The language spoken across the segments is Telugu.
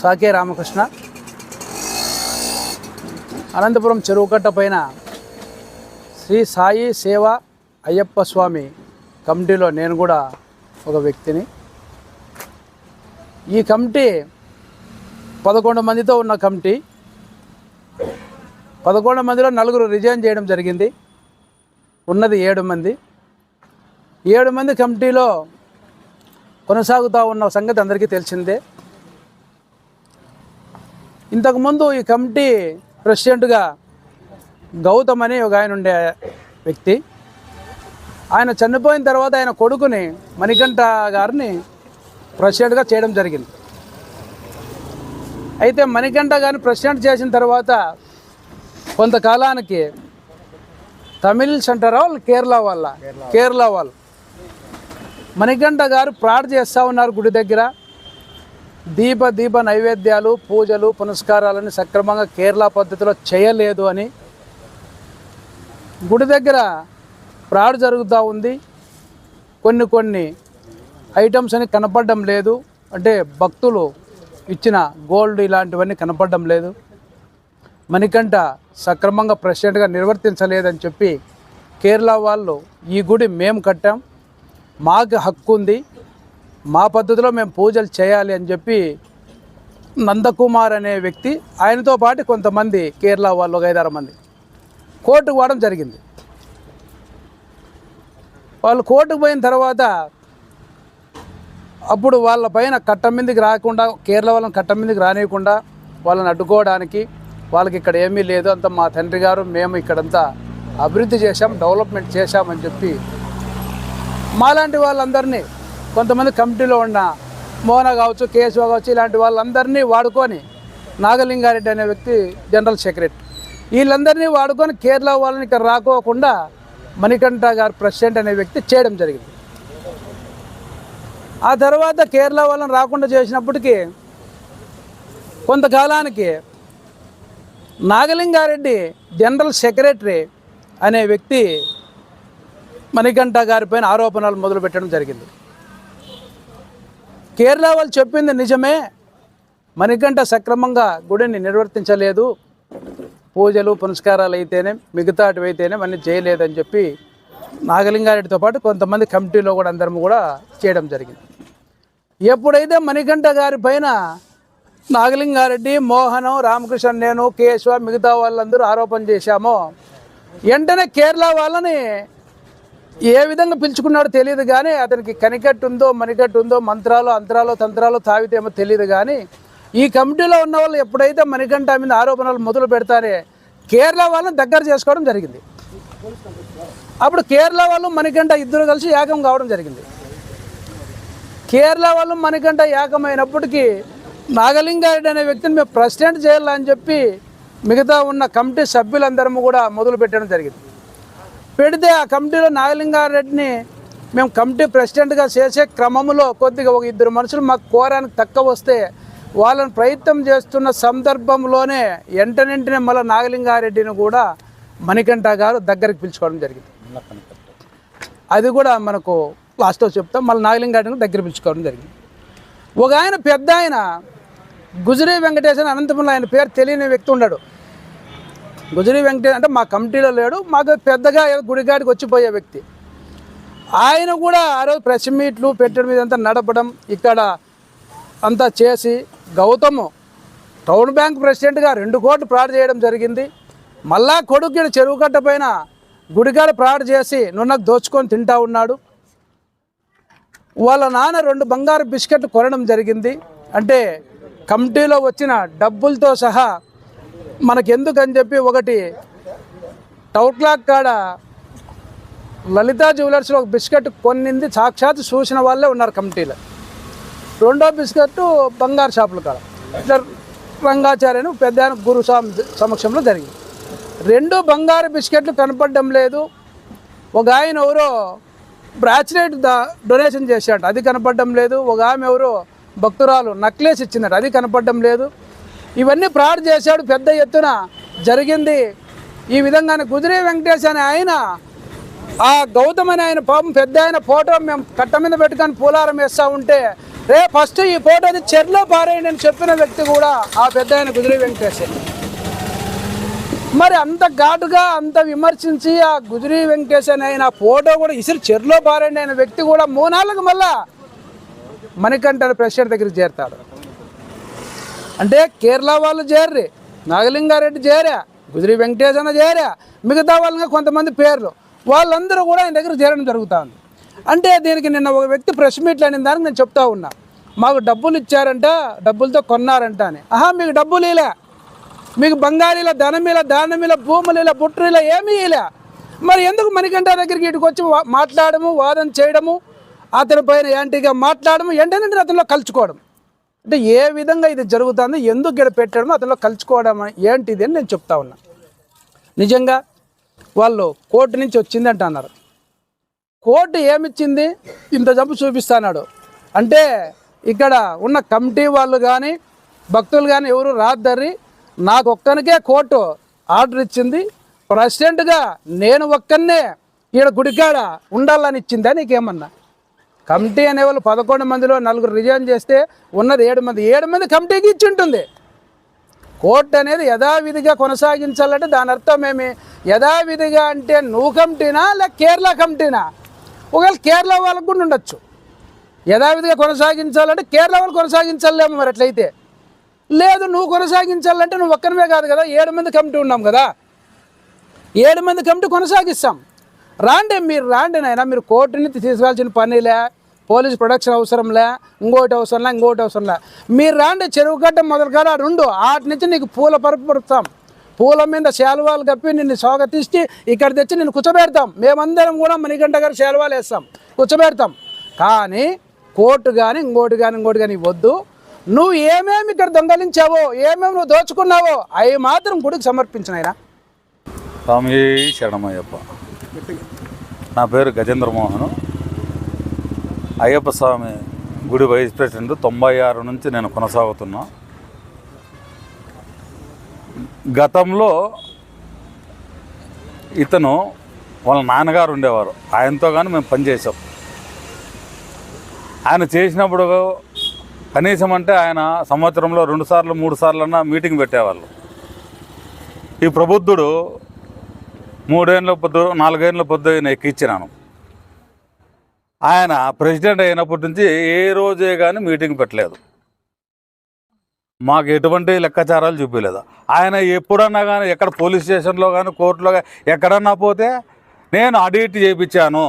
సాకే రామకృష్ణ. అనంతపురం చెరువుకట్ట పైన శ్రీ సాయి సేవ అయ్యప్ప స్వామి కమిటీలో నేను కూడా ఒక వ్యక్తిని. ఈ కమిటీ పదకొండు మందితో ఉన్న కమిటీ. పదకొండు మందిలో నలుగురు రిజైన్ చేయడం జరిగింది. ఉన్నది ఏడు మంది. ఏడు మంది కమిటీలో కొనసాగుతూ ఉన్న సంగతి అందరికీ తెలిసిందే. ఇంతకుముందు ఈ కమిటీ ప్రెసిడెంట్గా గౌతమ్ అని ఒక ఆయన ఉండే వ్యక్తి. ఆయన చనిపోయిన తర్వాత ఆయన కొడుకుని మణికంఠ గారిని ప్రెసిడెంట్గా చేయడం జరిగింది. అయితే మణికంఠ గారిని ప్రెసిడెంట్ చేసిన తర్వాత కొంతకాలానికి తమిళ్ సెంటర్ వాళ్ళు కేరళ వాళ్ళ కేరళ వాళ్ళు. మణికంఠ గారు ప్రార్థ చేస్తూ ఉన్నారు గుడి దగ్గర. దీప దీప నైవేద్యాలు పూజలు పునస్కారాలని సక్రమంగా కేరళ పద్ధతిలో చేయలేదు అని గుడి దగ్గర ప్రాడు జరుగుతూ ఉంది. కొన్ని కొన్ని ఐటమ్స్ అని కనపడడం లేదు. అంటే భక్తులు ఇచ్చిన గోల్డ్ ఇలాంటివన్నీ కనపడడం లేదు. మణికంఠ సక్రమంగా ప్రెసిడెంట్గా నిర్వర్తించలేదని చెప్పి కేరళ వాళ్ళు ఈ గుడి మేము కట్టాం. మాకు హక్కు ఉంది. మా పద్ధతిలో మేము పూజలు చేయాలి అని చెప్పి నందకుమార్ అనే వ్యక్తి ఆయనతో పాటు కొంతమంది కేరళ వాళ్ళు ఒక ఐదారు మంది. కోర్టుకు పోవడం జరిగింది. వాళ్ళు కోర్టుకు పోయిన తర్వాత అప్పుడు వాళ్ళ పైన కట్ట మీదకి రాకుండా కేరళ వాళ్ళని కట్టం మీదకి రానియకుండా వాళ్ళని అడ్డుకోవడానికి వాళ్ళకి ఇక్కడ ఏమీ లేదు. అంత మా తండ్రి గారు మేము ఇక్కడంతా అభివృద్ధి చేశాం డెవలప్మెంట్ చేశామని చెప్పి మాలాంటి వాళ్ళందరినీ కొంతమంది కమిటీలో ఉన్న మోహన కావచ్చు కేశవ కావచ్చు ఇలాంటి వాళ్ళందరినీ వాడుకొని నాగలింగారెడ్డి అనే వ్యక్తి జనరల్ సెక్రటరీ. వీళ్ళందరినీ వాడుకొని కేరళ వాళ్ళని ఇక్కడ రాకోకుండా మణికంఠ గారు ప్రెసిడెంట్ అనే వ్యక్తి చేయడం జరిగింది. ఆ తర్వాత కేరళ వాళ్ళని రాకుండా చేసినప్పటికీ కొంతకాలానికి నాగలింగారెడ్డి జనరల్ సెక్రటరీ అనే వ్యక్తి మణికంఠ గారిపైన ఆరోపణలు మొదలుపెట్టడం జరిగింది. కేరళ వాళ్ళు చెప్పింది నిజమే. మణికంఠ సక్రమంగా గుడిని నిర్వర్తించలేదు. పూజలు పునస్కారాలు అయితేనే మిగతాటివి అయితేనే మనం చేయలేదని చెప్పి నాగలింగారెడ్డితో పాటు కొంతమంది కమిటీలో కూడా అందరం కూడా చేయడం జరిగింది. ఎప్పుడైతే మణికంఠ గారి పైన నాగలింగారెడ్డి మోహనం రామకృష్ణ నేను కేశవ మిగతా వాళ్ళందరూ ఆరోపణ చేశామో వెంటనే కేరళ వాళ్ళని ఏ విధంగా పిలుచుకున్నాడో తెలియదు కానీ అతనికి కనికట్టు ఉందో మణికట్టు ఉందో మంత్రాలు అంతరాలు తంత్రాలు తావితేమో తెలియదు కానీ ఈ కమిటీలో ఉన్న వాళ్ళు ఎప్పుడైతే మణికంఠ మీద ఆరోపణలు మొదలు పెడతారే కేరళ వాళ్ళని దగ్గర చేసుకోవడం జరిగింది. అప్పుడు కేరళ వాళ్ళు మణికంఠ ఇద్దరు కలిసి ఏకం కావడం జరిగింది. కేరళ వాళ్ళు మణికంఠ ఏకమైనప్పటికీ నాగలింగారెడ్డి అనే వ్యక్తిని మేము ప్రెసిడెంట్ చేయాలని చెప్పి మిగతా ఉన్న కమిటీ సభ్యులందరము కూడా మొదలు పెట్టడం జరిగింది. పెడితే ఆ కమిటీలో నాగలింగారెడ్డిని మేము కమిటీ ప్రెసిడెంట్గా చేసే క్రమంలో కొద్దిగా ఒక ఇద్దరు మనుషులు మాకు కోరానికి తక్కువ వస్తే వాళ్ళని ప్రయత్నం చేస్తున్న సందర్భంలోనే వెంటనెంటనే మళ్ళీ నాగలింగారెడ్డిని కూడా మణికంఠ గారు దగ్గరికి పిలుచుకోవడం జరిగింది. అది కూడా మనకు లాస్ట్లో చెప్తాం. మళ్ళీ నాగలింగారెడ్డిని దగ్గర పిలుచుకోవడం జరిగింది. ఒక ఆయన పెద్ద ఆయన గుజరీ వెంకటేశ్వర అనంతపురంలో ఆయన పేరు తెలియని వ్యక్తి ఉన్నాడు గుజరీ వెంకటేష్ అంటే మా కమిటీలో లేడు మాకు పెద్దగా గుడిగాడికి వచ్చిపోయే వ్యక్తి. ఆయన కూడా ఆ రోజు ప్రెస్ మీట్లు పెట్టడం మీద అంతా నడపడం ఇక్కడ అంతా చేసి గౌతము టౌన్ బ్యాంక్ ప్రెసిడెంట్గా రెండు కోట్లు ప్రాడ్ చేయడం జరిగింది. మళ్ళా కొడుకు చెరువు కట్ట పైన గుడిగాడ ప్రాడ్ చేసి నున్నకు దోచుకొని తింటా ఉన్నాడు. వాళ్ళ నాన్న రెండు బంగారు బిస్కెట్లు కొనడం జరిగింది. అంటే కమిటీలో వచ్చిన డబ్బులతో సహా మనకెందుకని చెప్పి ఒకటి టౌట్లాక్ కాడ లలితా జ్యువెలర్స్లో ఒక బిస్కెట్ కొన్నింది సాక్షాత్ చూసిన వాళ్ళే ఉన్నారు కమిటీలో. రెండో బిస్కెట్ బంగారు షాపుల కాడ. ఇట్లా రంగాచార్యను పెద్ద గురుస్వామి సమక్షంలో జరిగింది. రెండు బంగారు బిస్కెట్లు కనపడడం లేదు. ఒక ఆయన ఎవరో బ్రాచ్లెట్ డొనేషన్ చేశాడు అది కనపడడం లేదు. ఒక ఆమె ఎవరో భక్తురాలు నక్లెస్ ఇచ్చిందట అది కనపడడం లేదు. ఇవన్నీ ప్రాడ్ చేశాడు పెద్ద ఎత్తున జరిగింది. ఈ విధంగానే కుదిరే వెంకటేష్ అనే ఆయన ఆ గౌతమ్ అనే ఆయన పాపం పెద్ద ఆయన ఫోటో మేము కట్ట మీద పెట్టుకొని పూలారం వేస్తూ ఉంటే రే ఫస్ట్ ఈ ఫోటోది చెర్లో పారేయండి అని చెప్పిన వ్యక్తి కూడా ఆ పెద్ద ఆయన గుదిరే వెంకటేష్. మరి అంత ఘాటుగా అంత విమర్శించి ఆ గుజరీ వెంకటేష్ అని ఆయన ఫోటో కూడా ఇసురు చెరులో పారండి అయిన వ్యక్తి కూడా మూనాళ్ళకు మళ్ళా మణికంఠ ప్రెసిడెంట్ దగ్గరికి చేరతాడు. అంటే కేరళ వాళ్ళు చేర్రి నాగలింగారెడ్డి చేరా గుజరీ వెంకటేశ్ అన్న చేరా మిగతా వాళ్ళగా కొంతమంది పేర్లు. వాళ్ళందరూ కూడా ఆయన దగ్గర చేరడం జరుగుతుంది. అంటే దీనికి నిన్న ఒక వ్యక్తి ప్రెస్ మీట్లు అనే దానికి నేను చెప్తా ఉన్నా. మాకు డబ్బులు ఇచ్చారంట డబ్బులతో కొన్నారంట అని. ఆహా మీకు డబ్బులు ఇలా మీకు బంగారీల ధనమిల ఇలా భూముల బుట్రీల ఏమీ ఇలా మరి ఎందుకు మణికంఠ దగ్గరికి ఇటుకు వచ్చి వా- మాట్లాడము వాదన చేయడము? అతని పైన యాంటీగా మాట్లాడము వెంటనే అతనిలో కలుచుకోవడం? అంటే ఏ విధంగా ఇది జరుగుతుంది ఎందుకు ఇక్కడ పెట్టడం అతనిలో కలుచుకోవడం ఏంటిది అని నేను చెప్తా ఉన్నా. నిజంగా వాళ్ళు కోర్టు నుంచి వచ్చిందంట అన్నారు కోర్టు ఏమిచ్చింది? ఇంత జంపు చూపిస్తాడు అంటే ఇక్కడ ఉన్న కమిటీ వాళ్ళు కానీ భక్తులు కానీ ఎవరు రాద్దరి నాకు ఒక్కనికే కోర్టు ఆర్డర్ ఇచ్చింది. ప్రెసిడెంట్గా నేను ఒక్కనే ఈడ గుడికాడ ఉండాలని ఇచ్చిందా నీకేమన్నా? కమిటీ అనేవాళ్ళు పదకొండు మందిలో నలుగురు రిజైన్ చేస్తే ఉన్నది ఏడు మంది. ఏడు మంది కమిటీకి ఇచ్చి ఉంటుంది. కోర్టు అనేది యథావిధిగా కొనసాగించాలంటే దాని అర్థం ఏమి? యథావిధిగా అంటే నువ్వు కమిటీనా లేక కేరళ కమిటీనా? ఒకవేళ కేరళ వాళ్ళకు కూడా ఉండొచ్చు. యథావిధిగా కొనసాగించాలంటే కేరళ వాళ్ళు కొనసాగించాలేమో మరి అట్లయితే. లేదు నువ్వు కొనసాగించాలంటే నువ్వు ఒక్కరివే కాదు కదా. ఏడు మంది కమిటీ ఉన్నాం కదా. ఏడు మంది కమిటీ కొనసాగిస్తాం. రాండి మీరు రాండి నాయన మీరు కోర్టుని తీసుకోవాల్సిన పనిలే పోలీస్ ప్రొడక్షన్ అవసరంలే ఇంకోటి అవసరంలా ఇంకోటి అవసరంలే మీరు రాండి చెరువు గడ్డ మొదలు కాడ రెండు ఆటి నుంచి నీకు పూల పరుపు పరుపుతాం. పూల మీద శాలువాలు కప్పి నిన్ను స్వాగతిస్తే ఇక్కడ తెచ్చి నిన్ను కూర్చోబెడతాం. మేమందరం కూడా మణికంఠ గారు శాలువాలు వేస్తాం. కూర్చోబెడతాం. కానీ కోర్టు కానీ ఇంకోటి కానీ ఇంకోటి కానీ వద్దు. నువ్వు ఏమేమి ఇక్కడ దొంగలించావో ఏమేమి నువ్వు దోచుకున్నావో అవి మాత్రం గుడికి సమర్పించినాయినా స్వామి శరణమయ్యప్ప. నా పేరు గజేంద్ర మోహన్. అయ్యప్ప స్వామి గుడి వైస్ ప్రెసిడెంట్ తొంభై ఆరు నుంచి నేను కొనసాగుతున్నా. గతంలో ఇతను వాళ్ళ నాన్నగారు ఉండేవారు. ఆయనతో కానీ మేము పనిచేసాం ఆయన చేసినప్పుడు కనీసం అంటే ఆయన సంవత్సరంలో రెండు సార్లు మూడు సార్లు అన్నా మీటింగ్ పెట్టేవాళ్ళు. ఈ ప్రబుద్ధుడు మూడేళ్ళ పొద్దు నాలుగేళ్ళ పొద్దు ఆయన ఎక్కించినాను ఆయన ప్రెసిడెంట్ అయినప్పటి నుంచి ఏ రోజే కానీ మీటింగ్ పెట్టలేదు. మాకు ఎటువంటి లెక్కాచారాలు చూపించలేదు ఆయన ఎప్పుడన్నా కానీ ఎక్కడ పోలీస్ స్టేషన్లో కానీ కోర్టులో కానీ ఎక్కడన్నా పోతే నేను ఆడిట్ చేయించాను.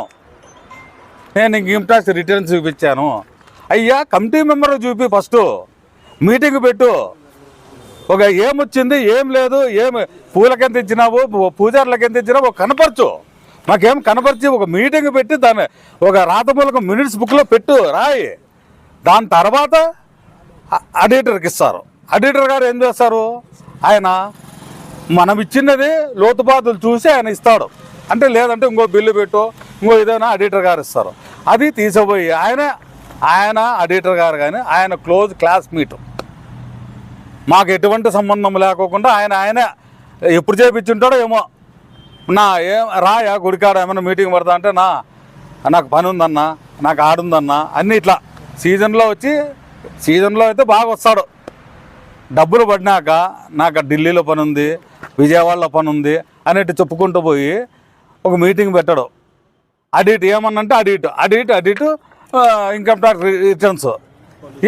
నేను ఇంక ఇంట్రెస్ట్ రిటర్న్స్ చూపించాను. అయ్యా కమిటీ మెంబర్ చూపి ఫస్ట్ మీటింగ్ పెట్టు. ఒక ఏమొచ్చింది ఏం లేదు ఏమి పూలకి ఎంత ఇచ్చినావు పూజారులకు ఎంత ఇచ్చినావు ఒక కనపరచు. మాకేం కనపరిచి ఒక మీటింగ్ పెట్టి దాన్ని ఒక రాతమూలక మినిట్స్ బుక్లో పెట్టు రాయి. దాని తర్వాత అడిటర్కి ఆడిటర్కి ఇస్తారు. ఆడిటర్ గారు ఏం చేస్తారు? ఆయన మనం ఇచ్చినది లోతుపాతులు చూసి ఆయన ఇస్తాడు. అంటే లేదంటే ఇంకో బిల్లు పెట్టు ఇంకో ఏదైనా ఆడిటర్ గారు ఇస్తారు. అది తీసిపోయి ఆయన ఆయన ఆడిటర్ గారు కానీ ఆయన క్లోజ్ క్లాస్ మీట్ మాకు ఎటువంటి సంబంధం లేకోకుండా ఆయన ఆయన ఎప్పుడు చేపించుంటాడో ఏమో. నా ఏం రాయా గుడికాడ ఏమైనా మీటింగ్ పడతా అంటే నా నాకు పని ఉందన్నా నాకు ఆడుందన్నా అన్నీ ఇట్లా. సీజన్లో వచ్చి సీజన్లో అయితే బాగా వస్తాడు. డబ్బులు పడినాక నాకు ఢిల్లీలో పని ఉంది విజయవాడలో పని ఉంది అనేటి చెప్పుకుంటూ పోయి ఒక మీటింగ్ పెట్టడు. Audit ఏమన్నంటే audit audit audit income tax returns.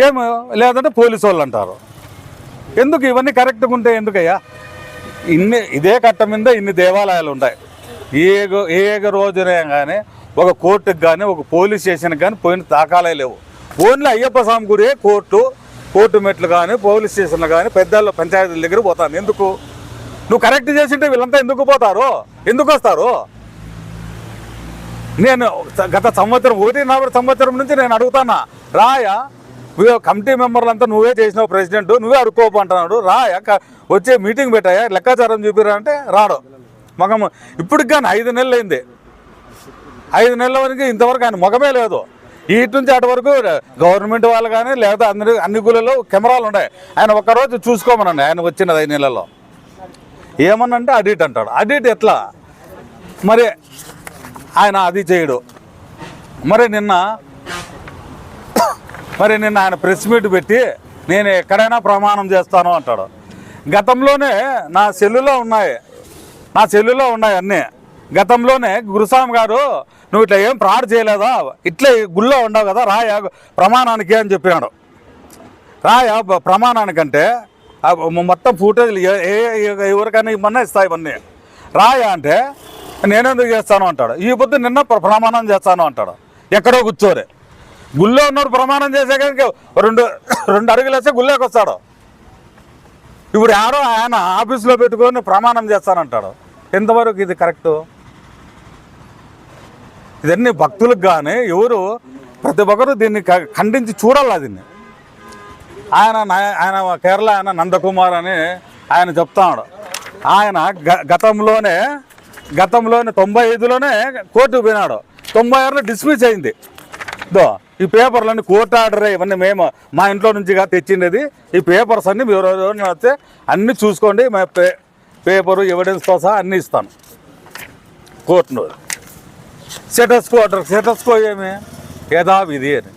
ఏమి లేదంటే పోలీసు వాళ్ళు అంటారు. ఎందుకు ఇవన్నీ కరెక్ట్గా ఉంటే ఎందుకయ్యా? ఇన్ని ఇదే కట్ట మీద ఇన్ని దేవాలయాలు ఉంటాయి. ఏ గో- ఏ రోజునే కానీ ఒక కోర్టుకి కానీ ఒక పోలీస్ స్టేషన్కి కానీ పోయిన తాకాలే లేవు. ఓన్లీ అయ్యప్ప స్వామి గురే కోర్టు కోర్టు మెట్లు కానీ పోలీస్ స్టేషన్లు కానీ పెద్దల పంచాయతీల దగ్గర పోతాను ఎందుకు? నువ్వు కరెక్ట్ చేసింటే వీళ్ళంతా ఎందుకు పోతారు? ఎందుకు వస్తారు? నేను గత సంవత్సరం ఒకటి నలభై సంవత్సరం నుంచి నేను అడుగుతానా రాయా? కమిటీ మెంబర్లంతా నువ్వే చేసినావు ప్రెసిడెంట్ నువ్వే అడుక్కోపు అంటున్నాడు. రా వచ్చే మీటింగ్ పెట్టాయా? లెక్కాచారం చూపిరా అంటే రాడు. మగం ఇప్పటికి కానీ ఐదు నెలలు అయింది. ఐదు నెలల వరకు ఇంతవరకు ఆయన ముఖమే లేదు. ఇటు నుంచి అటు వరకు గవర్నమెంట్ వాళ్ళు కానీ లేదా అందరి అన్ని గుళ్ళలో కెమెరాలు ఉన్నాయి. ఆయన ఒక్కరోజు చూసుకోమనండి ఆయన వచ్చినది ఐదు నెలల్లో. ఏమన్నంటే అడిట్ అంటాడు. అడిట్ ఎట్లా? మరి ఆయన అది చేయడు. మరి నిన్న మరి నిన్న ఆయన ప్రెస్ మీట్ పెట్టి నేను ఎక్కడైనా ప్రమాణం చేస్తాను అంటాడు. గతంలోనే నా సెల్లులో ఉన్నాయి. నా సెల్లులో ఉన్నాయి అన్నీ. గతంలోనే గురుస్వామి గారు నువ్వు ఇట్లా ఏం ప్రాడ్ చేయలేదా? ఇట్లే గుళ్ళో ఉండవు కదా రాయ ప్రమాణానికి అని చెప్పినాడు. రాయ ప్రమాణానికంటే మొత్తం ఫుటేజ్లు ఏ ఎవరికైనా ఇమ్మన్నా ఇస్తాయి ఇవన్నీ. రాయ అంటే నేనెందుకు చేస్తాను? అంటాడు. ఈ పొద్దు నిన్న ప్ర- ప్రమాణం చేస్తాను అంటాడు. ఎక్కడో కూర్చోరే. గుళ్ళో ఉన్నాడు ప్రమాణం చేసే కనుక రెండు రెండు అడుగులు వేస్తే గుళ్ళోకి వస్తాడు. ఇప్పుడు ఎవరో ఆయన ఆఫీస్లో పెట్టుకొని ప్రమాణం చేస్తానంటాడు. ఎంతవరకు ఇది కరెక్టు? ఇదన్నీ భక్తులకు కానీ ఎవరు ప్రతి ఒక్కరు దీన్ని క- ఖండించి చూడాలి దీన్ని. ఆయన ఆయన కేరళ ఆయన నందకుమార్ అని ఆయన చెప్తాడు. ఆయన గ- గతంలోనే గతంలోనే తొంభై ఐదులోనే కోర్టుకు పోయినాడు. తొంభై ఆరులో డిస్మిస్ అయింది. దో ఈ పేపర్లన్నీ కోర్టు ఆర్డరే ఇవన్నీ మేము మా ఇంట్లో నుంచిగా తెచ్చిండేది. ఈ పేపర్స్ అన్నీ మీరు వస్తే అన్నీ చూసుకోండి మా పే పేపరు ఎవిడెన్స్తో సహా అన్నీ ఇస్తాను. కోర్టును సెటస్కో ఆర్డర్ అంటారు. స్టేటస్ ఏమి? యథావిధి అని.